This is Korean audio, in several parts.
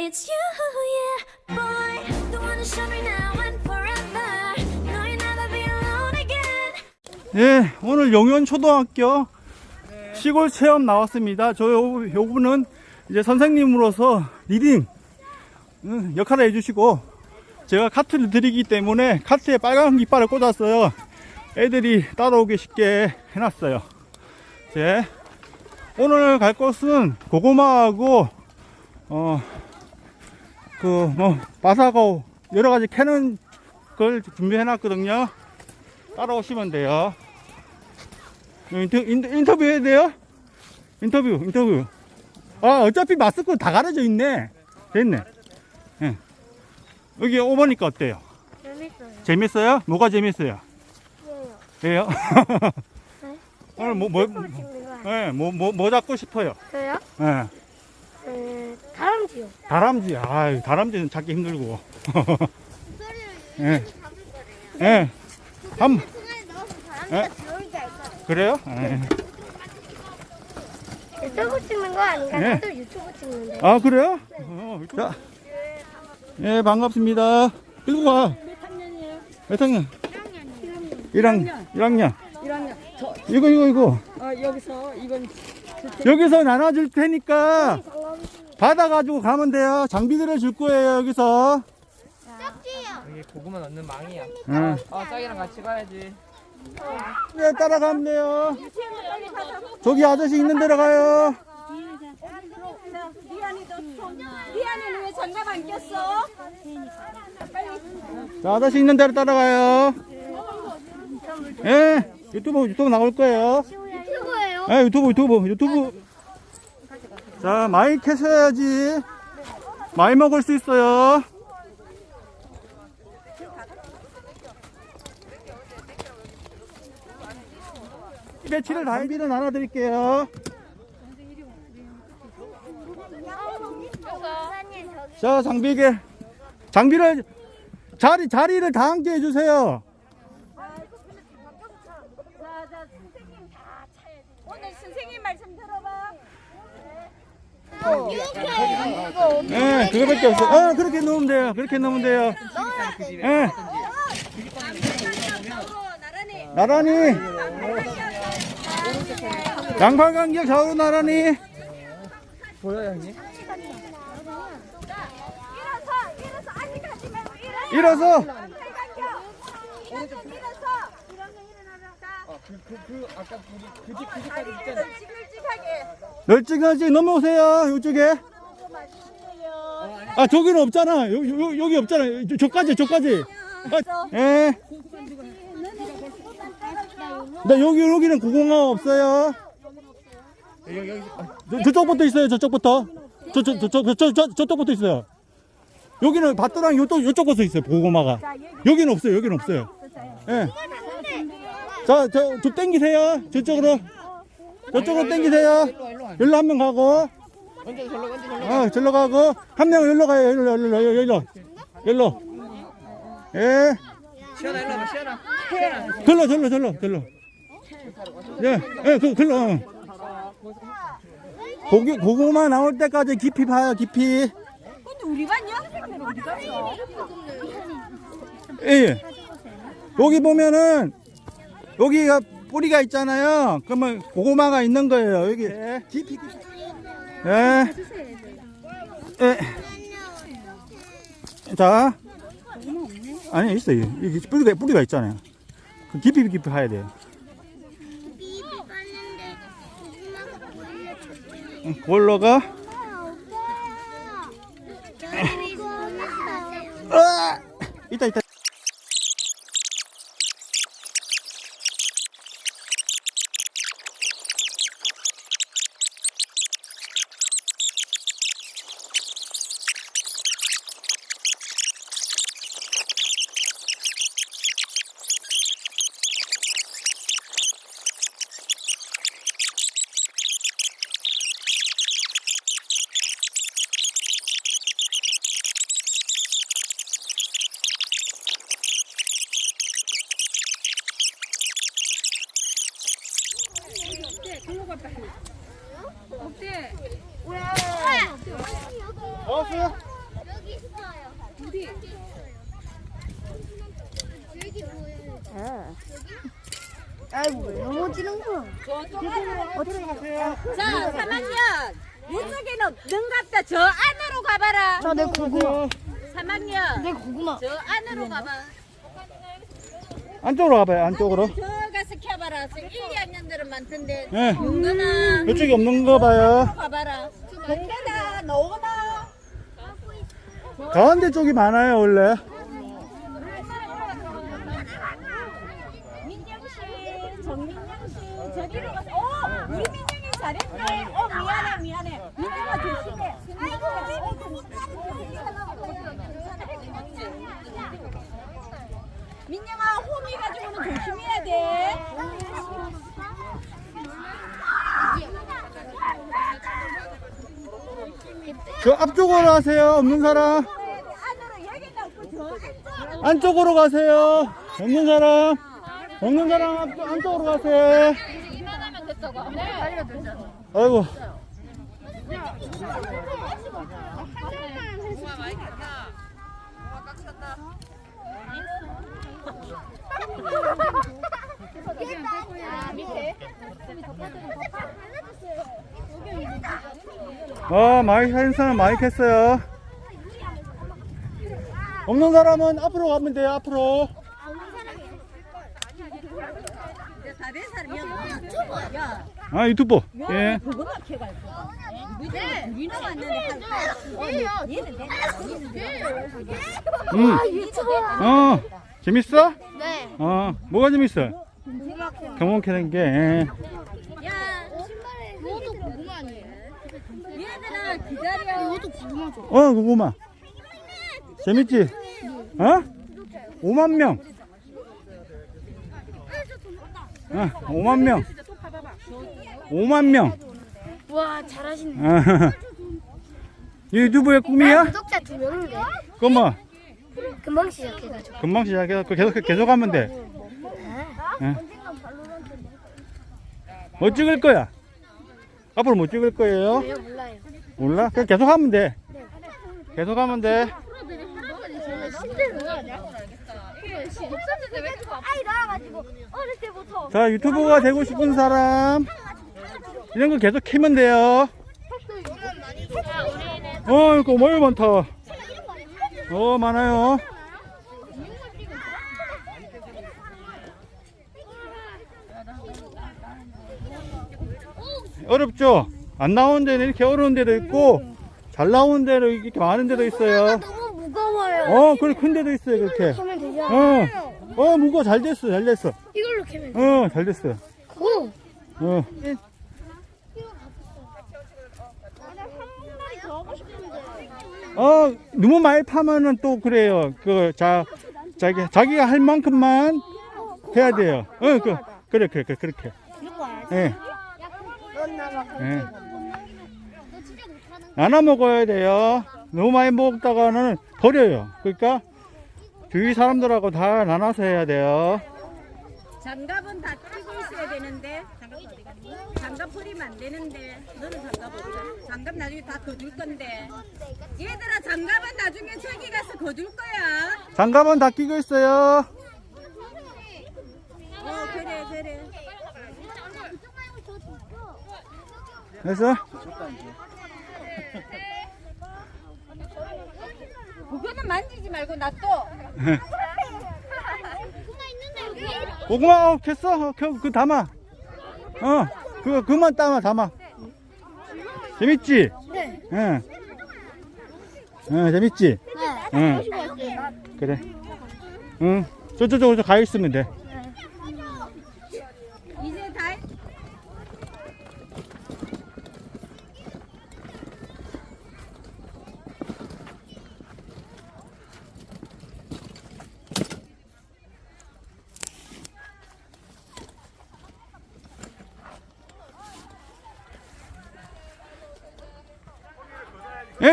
It's you, yeah, boy. The one to show me now and forever. No, you'll never be alone again. 예, 오늘 용현 초등학교 시골 체험 나왔습니다. 저 요, 요 분은 이제 선생님으로서 리딩 음, 역할을 해주시고 제가 카트를 드리기 때문에 카트에 빨간 깃발을 꽂았어요. 애들이 따라오기 쉽게 해놨어요. 제 오늘 갈 곳은 고구마하고 어 그뭐 바사고 여러 가지 캐는 걸 준비해 놨거든요. 따라오시면 돼요. 인터, 인터, 인터 뷰 해야 돼요? 인터뷰, 인터뷰. 아, 어차피 마스크 다 가려져 있네. 됐네. 예. 여기 오보니까 어때요? 재밌어요. 재밌어요? 뭐가 재밌어요? 예요. 왜요? 오늘 뭐, 뭐, 예, 뭐, 뭐, 뭐 잡고 싶어요? 아세요? 예. 네, 다람쥐요. 다람쥐. 아 다람쥐는 찾기 힘들고. 예. 예. 한, 예? 그래요? 예. 유튜브 찍는 거 아닌가? 네. 유튜브 찍는데. 아 그래요? 어, 자, 예 반갑습니다. 일로 와. 몇 학년이에요? 몇 학년? 1학년. 1학년. 1학년. 저, 이거 이거 이거. 어, 여기서 이건 여기서 나눠줄 테니까 받아가지고 가면 돼요. 장비들을 줄 거예요 여기서. 여기 고구마 넣는 망이야. 응. 어, 짝이랑 같이 가야지. 네, 따라가면 돼요. 저기 아저씨 있는 데로 가요. 미안해 왜 장갑 안 꼈어? 자, 아저씨 있는 데로 따라가요. 예, 유튜브 유튜브 나올 거예요. 유튜브예요? 예, 유튜브 유튜브 유튜브. 자, 많이 캐셔야지. 많이 먹을 수 있어요. 배치를 다이비를 나눠 드릴게요. 자, 장비게. 장비를, 자리, 자리를 다 함께 해주세요. 오늘 선생님 말씀. 예, 그거밖에 없어. 어, 그렇게 넣으면 돼요. 그렇게 넣으면 돼요. 예. 나란히. 양팔 간격 좌우로 나란히. 보여요, 형님? 일어서. 그, 그, 그, 아까 그, 그 집, 그 집까지 있잖아. 널찍하 지 넘어오세요. 이쪽에. 아, 저기는 없잖아. 여기, 여기, 없잖아. 저, 저까지, 저까지. 아, 예. 나 여기, 여기는 고공화 없어요. 저쪽부터 있어요. 저쪽부터. 저, 저, 저, 저, 저 쪽부터 있어요. 여기는 밭도랑 요쪽, 요쪽부터 있어요. 고구마가. 여기는 없어요. 여기는 없어요. 예. 자, 저, 좀 땡기세요. 저쪽으로. 저쪽으로 땡기세요. 여기로 한 명 가고. 먼저 절로, 먼저 절로. 어, 절로 가고. 한 명은 여기로 가요. 여기로, 여기로, 여기로. 여기로. 예. 시원아, 일로 와봐, 시원아. 시원아. 절로, 절로, 절로, 절로. 예, 예, 그, 절로. 어. 고기, 고구마 나올 때까지 깊이 봐요, 깊이. 근데 우리 반 여학생들 어디 갔어? 예, 예. 여기 보면은, 여기가 뿌리가 있잖아요. 그러면 고구마가 있는 거예요, 여기. 예. 깊이, 깊이. 예. 예. 자. 아니, 있어요. 여기 뿌리가, 뿌리가 있잖아요. 그 깊이, 깊이 봐야 돼요. 응, 그걸로 가. 으아! 있다, 있다. 내 고구마. 3학년. 내 고구마. 저 안으로 가봐. 안쪽으로 가봐요, 안쪽으로. 저 가서 켜봐라. 저 1, 2학년들은 많던데. 네. 용건아. 이쪽에 없는 거 봐요. 가봐라. 동대다 너오나. 가운데 쪽이 많아요, 원래. 민영 씨, 정민영 씨, 저기로 가서. 어, 우리 민영이 잘했네. 어, 미안해, 미안해. 민영아 조심해. 민영아, 홈이 가지고는 조심해야 돼. 저 앞쪽으로 가세요, 없는 사람. 안쪽으로. 가세요. 없는 사람. 없는 사람 앞, 안쪽으로 가세요. 아이고. 아, 마이크 하는 사람 마이크 했어요. 없는 사람은 앞으로 가면 돼요, 앞으로. 아, 유튜버. 예. 한내 음. 어, 재밌어? 네. 어, 뭐가 재밌어? 경험 캐는 게. 예. 야, 그것도 고구마 아니에요? 얘들아 기다려. 이것도 고구마죠. 어, 그거만. 재밌지? 어? 5만 명. 어, 5만 명. 5만 명. 와 잘하시네. 어. 유튜브의 꿈이야? 구독자 두 명인데 그거 뭐, 금방 시작해가지고. 금방 시작해서 그 계속, 계속 하면 돼. 예. 뭐 찍을 거야? 앞으로 뭐 찍을 거예요? 내가 몰라요. 몰라? 그냥 계속 하면 돼. 계속 하면 돼. 아이 나와가지고 어릴 때부터 자, 유튜버가 되고 싶은 사람. 이런 거 계속 키면 돼요. 어, 이거 뭐이 많다. 어, 많아요. 어렵죠? 안 나오는 데는 이렇게 어려운 데도 있고, 잘 나오는 데도 이렇게 많은 데도 있어요. 너무 무거워요. 어, 그래, 큰 데도 있어요, 그렇게. 캐면 되죠? 어, 어, 무거워. 잘 됐어, 잘 됐어. 이걸로 캐면 돼. 어, 잘 됐어. 오. 어. 어, 너무 많이 파면은 또 그래요. 그, 자, 자기, 자기가 할 만큼만 해야 돼요. 어, 그, 그래, 그래, 그래, 그렇게. 예, 예. 나눠 먹어야 돼요. 너무 많이 먹다가는 버려요. 그러니까 주위 사람들하고 다 나눠서 해야 돼요. 장갑은 다 끼고 있어야 되는데 장갑 어디 갔니? 장갑 버리면 안 되는데 너는 장갑 없어. 장갑 나중에 다 거둘 건데. 얘들아 장갑은 나중에 저기 가서 거둘 거야. 장갑은 다 끼고 있어요. 어 그래 그래. 그래서 그거는 만지지 말고 놔둬. 고구마 어, 캤어? 어, 켜, 그 담아. 어, 그거 그만 담아 담아. 재밌지? 네. 응. 응, 재밌지? 네. 응. 그래. 응. 저쪽으로 가 있으면 돼. 이제 다. 했- 예,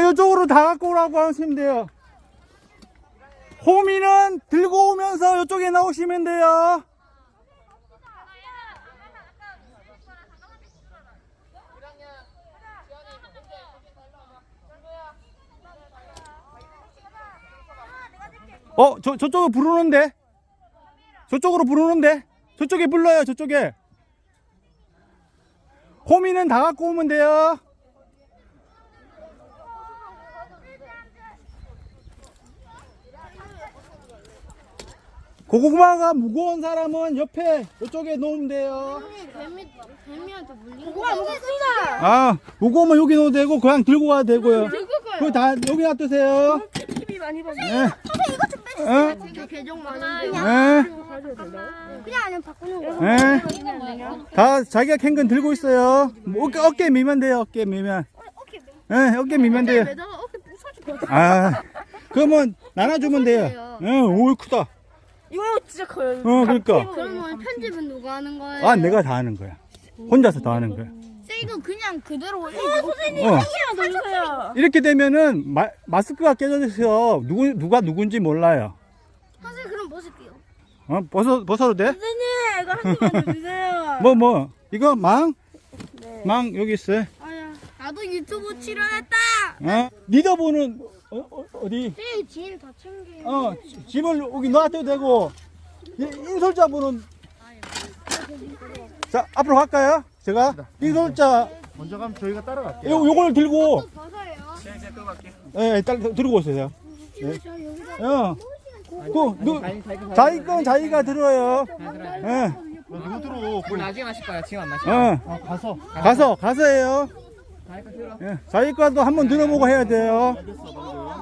이쪽으로 다 갖고 오라고 하시면 돼요. 호미는 들고 오면서 이쪽에 나오시면 돼요. 어, 저, 저쪽으로 부르는데? 저쪽으로 부르는데? 저쪽에 불러요, 저쪽에. 호미는 다 갖고 오면 돼요. 고구마가 무거운 사람은 옆에 이쪽에 놓으면 돼요. 뱀이 뱀이한테 물린 거. 와 먹었습니다. 아, 무거우면 여기 놓으면 되고 그냥 들고 가도 되고요. 들고 가요. 그거 다 여기 놔두세요. TV 많이 봤어. 네. 어? 되게 계정 많은데. 네. 그냥 아니면 바꾸는 거. 네. 다 자기가 캔건 들고 있어요. 뭐 어깨, 어깨 미면 돼요, 어깨 미면. 네, 어깨 미면 돼요. 매다가 어깨 아, 그러면 나눠주면 돼요. 응, 오, 크다. 이거 진짜 커요. 어, 그러니까. 그러면 편집은 누가 하는 거예요? 아, 내가 다 하는 거야. 혼자서 다 하는 거야. 쌤 이거 그냥 그대로 올리고. 선생님 어. 더 주세요. 이렇게 되면은 마, 마스크가 깨져서 누구, 누가 누군지 몰라요. 선생님 그럼 벗을게요. 어, 벗어, 벗어도 돼? 선생님 이거 한 입만 주세요. 뭐, 뭐, 이거 망? 망, 여기 있어. 아야 나도 유튜브 출연했다. 어? 리더분은 어, 어, 어디? 쌤 지인 다 챙겨. 어, 집을 여기 놔둬도 되고, 이 인솔자분은, 자, 앞으로 갈까요? 제가? 인솔자, 먼저 가면 저희가 따라갈게요. 요, 요걸 들고, 벗어요. 예, 딸, 들고 오세요. 이거 저 여기다. 어, 그, 누, 자기 자기 거 자기 건 자기가 들어요. 예, 누구 들어? 물 나중에 마실 거야. 지금 안 마실 어, 어, 가서. 가서, 가서 해요. 자기. 예, 것도 한번 들어보고 해야 돼요.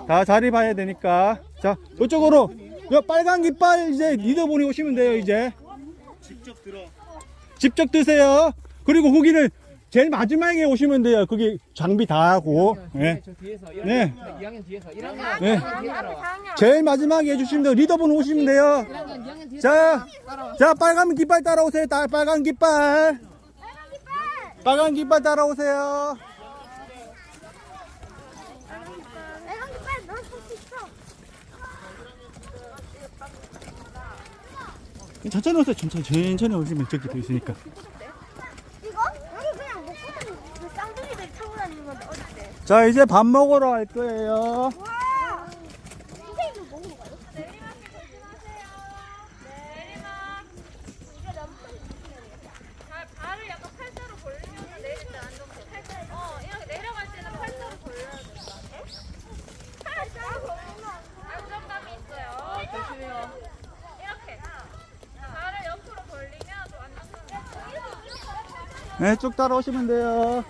다 자리 봐야 되니까. 자, 이쪽으로. 요 빨간 깃발 이제 리더분이 오시면 돼요, 이제. 직접 들어. 직접 드세요. 그리고 거기는 제일 마지막에 오시면 돼요. 거기 장비 다 하고. 예. 저 뒤에서 네. 2학년 뒤에서 1학년 네. 2학년. 제일 마지막에 해주시면 돼요. 리더분 오시면 돼요. 자, 자, 빨간 깃발 따라오세요. 따- 빨간 깃발. 빨간 깃발 따라오세요. 내가 빨리 넣을 수 있어. 천천히 오세요. 천천히, 천천히 오시면 저기 도 있으니까. 이거? 여기 그냥 먹고 그 쌍둥이들 타고 다니는 건데 어딨대? 자, 이제 밥 먹으러 갈 거예요. 와! 선생님도 먹는 거요? 발을 약간 팔자로 벌리면서 내릴 때 안정돼. 어, 이렇게 내려갈 때는 팔자로 벌려야 돼. 팔자로 벌리면 안정감이 있어요. 조심해요. 이렇게. 발을 옆으로 벌리면 좀 안정감이 있어요. 네, 쭉 따라오시면 돼요.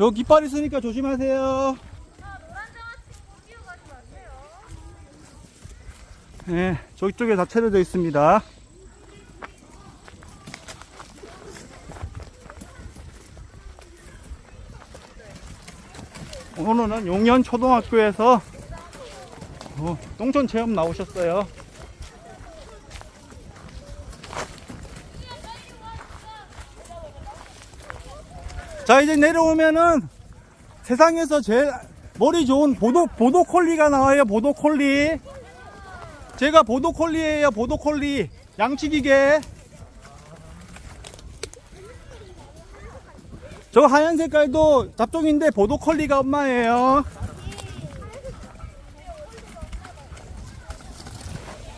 요 깃발 있으니까 조심하세요. 네, 저쪽에 다 차려져 있습니다. 오늘은 용현 초등학교에서 어, 똥촌 체험 나오셨어요. 자 이제 내려오면은 세상에서 제일 머리 좋은 보도 보도콜리가 나와요. 보도콜리. 제가 보도콜리예요. 보도콜리 양치기계. 저 하얀 색깔도 잡종인데 보도콜리가 엄마예요.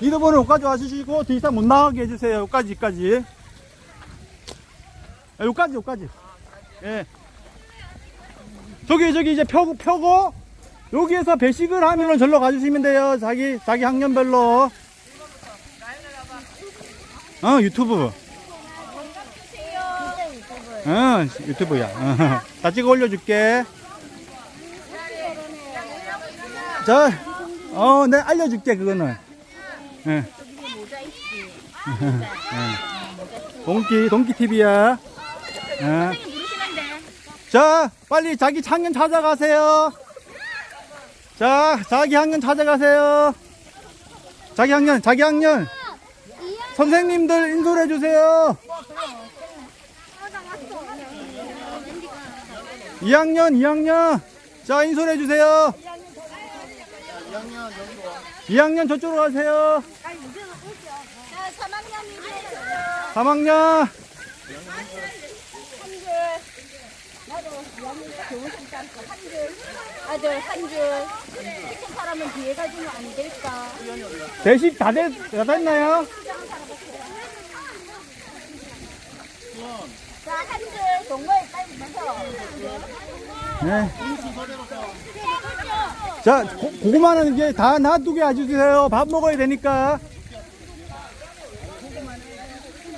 리더분은 여기까지 와주시고 더 이상 못 나가게 해주세요. 여기까지, 여기까지. 아, 여기까지, 여기까지. 예. 저기, 저기 이제 펴고, 펴고, 여기에서 배식을 하면은 절로 가주시면 돼요. 자기, 자기 학년별로. 어, 유튜브. 응, 유튜브야. 어, 다 찍어 올려줄게. 자, 어, 내가 알려줄게, 그거는. 예. 예. 동기, 동기 TV야. 예. 자, 빨리 자기 학년 찾아가세요. 자, 자기 학년 찾아가세요. 자기 학년, 자기 학년. 선생님들 인솔해 주세요. 2학년, 2학년. 자, 인솔해 주세요. 2학년 저쪽으로 가세요. 자, 3학년이세요. 3학년. 아들 한 줄. 시킨 사람은 뒤에 가주면 안 될까? 대식 다, 됐, 다 됐나요? 자, 한 줄 동거에 빨리 가서. 네. 자, 고, 고구마는 이제 다 놔두게 해주세요. 밥 먹어야 되니까.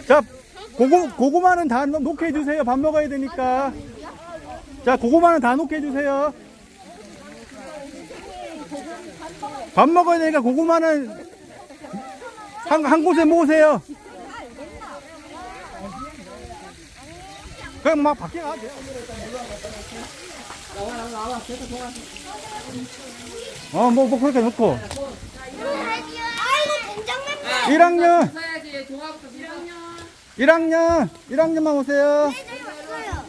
자, 고구, 고구마는 다 놓- 놓게 해주세요. 밥 먹어야 되니까. 자, 고구마는 다 놓게 해주세요. 밥 먹어야 되니까 고구마는 한, 한 곳에 모으세요. 그냥 막 밖에 가도 돼요. 어, 뭐, 뭐, 그렇게 놓고. 아이고, 공장맨 1학년, 사야지 종합부터 1학년 1학년, 1학년만 오세요.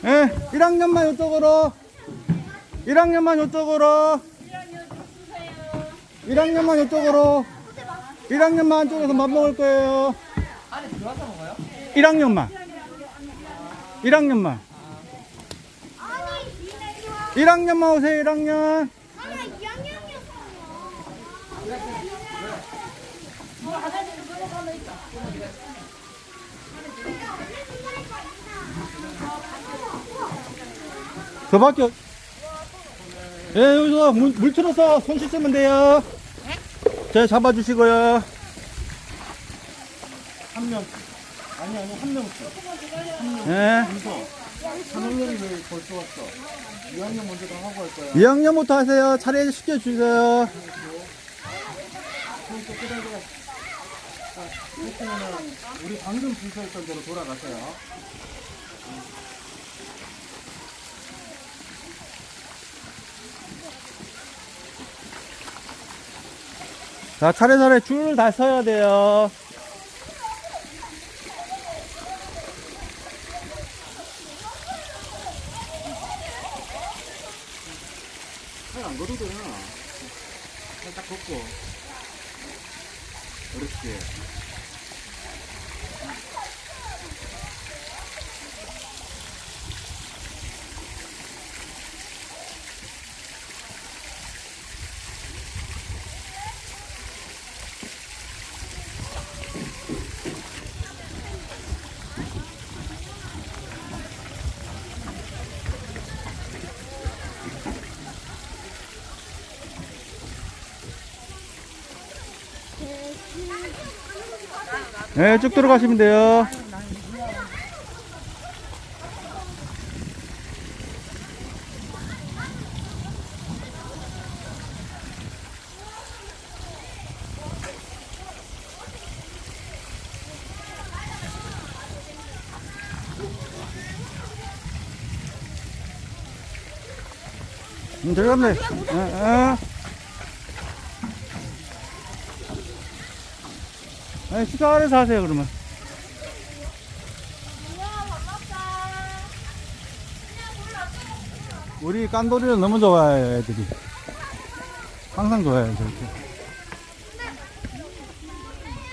예, 1학년만 이쪽으로. 1학년만 이쪽으로. 1학년만 이쪽으로. 1학년만 안쪽에서 밥 먹을 거예요. 안에 들어와서 먹어요? 1학년만. 1학년만. 1학년만 오세요, 1학년. 저 밖에. 예, 여기서 물, 물 틀어서 손 씻으면 돼요. 제 잡아주시고요. 한 명. 아니, 아니, 한 명씩. 예. 3학년이 왜 벌써 왔어? 2학년 먼저 다 하고 할 거야. 2학년부터 하세요. 차례 시켜주세요. 우리 방금 있던 대로 돌아가세요. 자, 차례차례 줄다 서야 돼요. 안 걸어도? 살짝 걷고. 그렇지. 네, 쭉 들어가시면 돼요. 음, 들어갔네. 어, 어. 아니, 식사 안에서 하세요, 그러면. 우리 깐돌이를 너무 좋아해요, 애들이. 항상 좋아해요, 저렇게.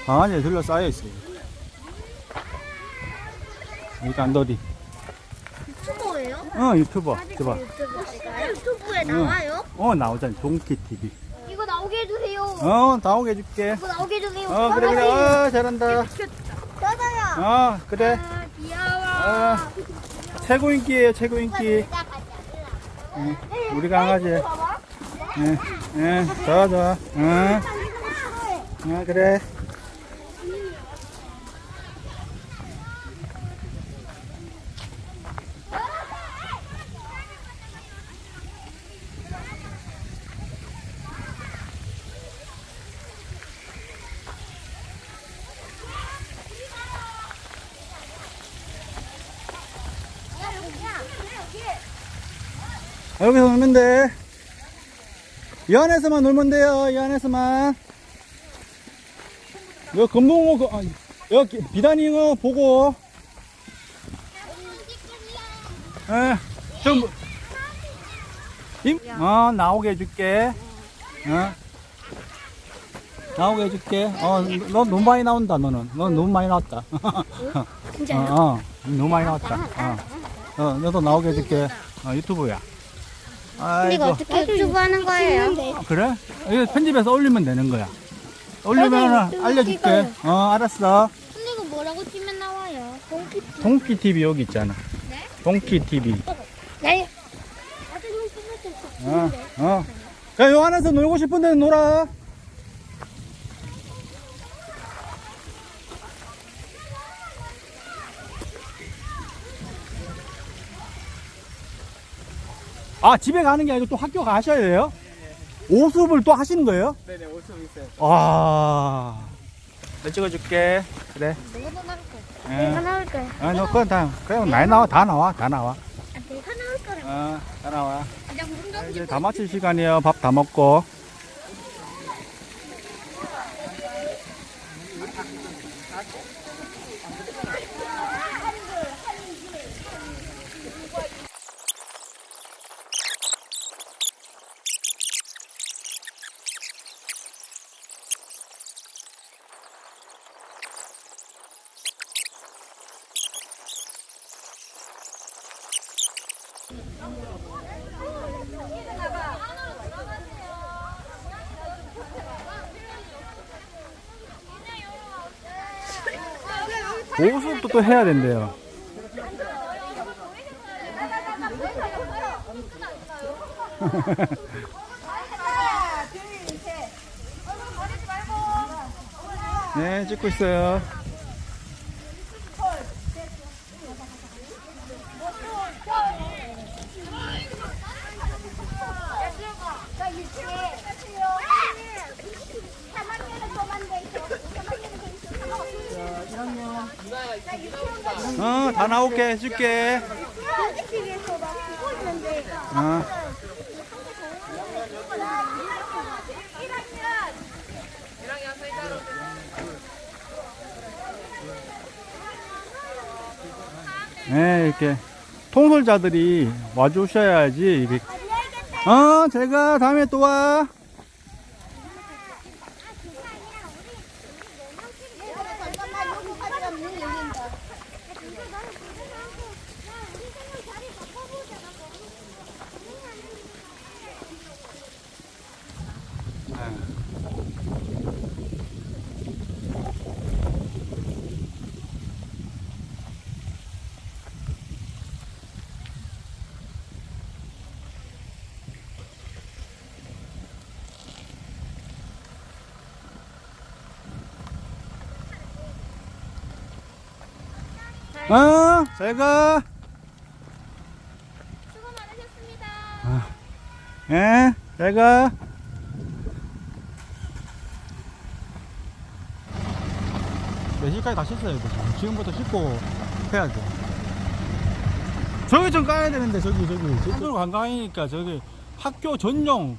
강아지에 둘러싸여 있어요. 우리 깐돌이. 유튜버예요? 어, 유튜버. 봐. 유튜브에 나와요? 어, 나오잖아. 동키TV. 이거 나오게 해주세요. 어, 나오게 해줄게. 이거 나오게 해주세요. 어, 그래, 그래. 어, 잘한다. 떠나요. 어, 그래. 아, 귀여워. 어, 최고 인기예요, 최고 인기. 응, 우리 강아지. 예, 예, 좋아, 좋아. 응, 어, 그래. 돼. 이 안에서만 놀면 돼요. 이 안에서만. 여 금붕어, 그, 아, 여기 비단잉어 보고. 예, 좀, 임, 어, 나오게 해줄게. 어. 나오게 해줄게. 어, 너 너무 많이 나온다, 너는. 너 너무 많이 나왔다. 어, 어. 너무 많이 나왔다. 어. 어, 너도 나오게 해줄게. 어, 유튜브야. 근데 이거 아이고. 어떻게 유튜브 하는 거예요? 어, 그래? 이거 편집해서 올리면 되는 거야. 올리면 알려줄게. 어, 알았어. 근데 이거 뭐라고 치면 나와요? 동키 동키 TV 여기 있잖아. 동키 TV. 네. 어, 어. 야, 요 안에서 놀고 싶은 데는 놀아. 아, 집에 가는 게 아니고 또 학교 가셔야 돼요? 오습을 또 하시는 거예요? 네네 올수 있어요. 와. 내 찍어줄게. 그래. 내가 더 나올 거야. 예. 내가 나올 거야. 아, 너 그건 다, 그냥 많이 나와. 다 나와. 다 나와. 아, 내가 나올 거야. 어, 다 나와. 운동 이제 다 마칠 시간이에요. 밥 다 먹고. 보습도 또 해야 된대요. 네, 찍고 있어요. 어, 다 나올게 해줄게. 어. 네, 이렇게 통솔자들이 와주셔야지. 이게. 어, 제가 다음에 또 와. 어, 제가. 수고 많으셨습니다. 예, 제가. 몇 시까지 다 씻어야 돼, 지금. 지금부터 씻고 해야 돼. 저기 좀 까야 되는데, 저기, 저기. 한들 관광이니까 저기 학교 전용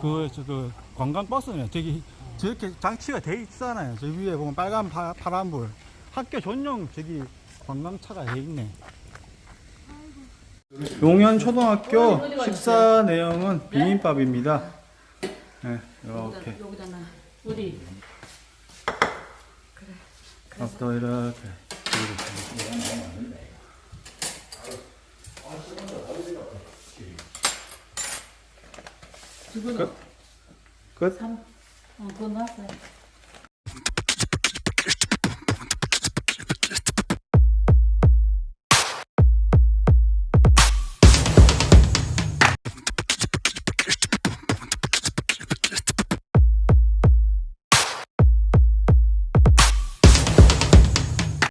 그, 저, 그 관광 버스네. 저기 저렇게 장치가 돼 있잖아요. 저 위에 보면 빨간 파, 파란 불. 학교 전용 저기 관광차가 돼 있네. 용현 초등학교 식사 내용은 비빔밥입니다. 네, 이렇게. 여기다? 밥도 이렇게 있습니다. 끝? 끝? 어, 그거 놨어요.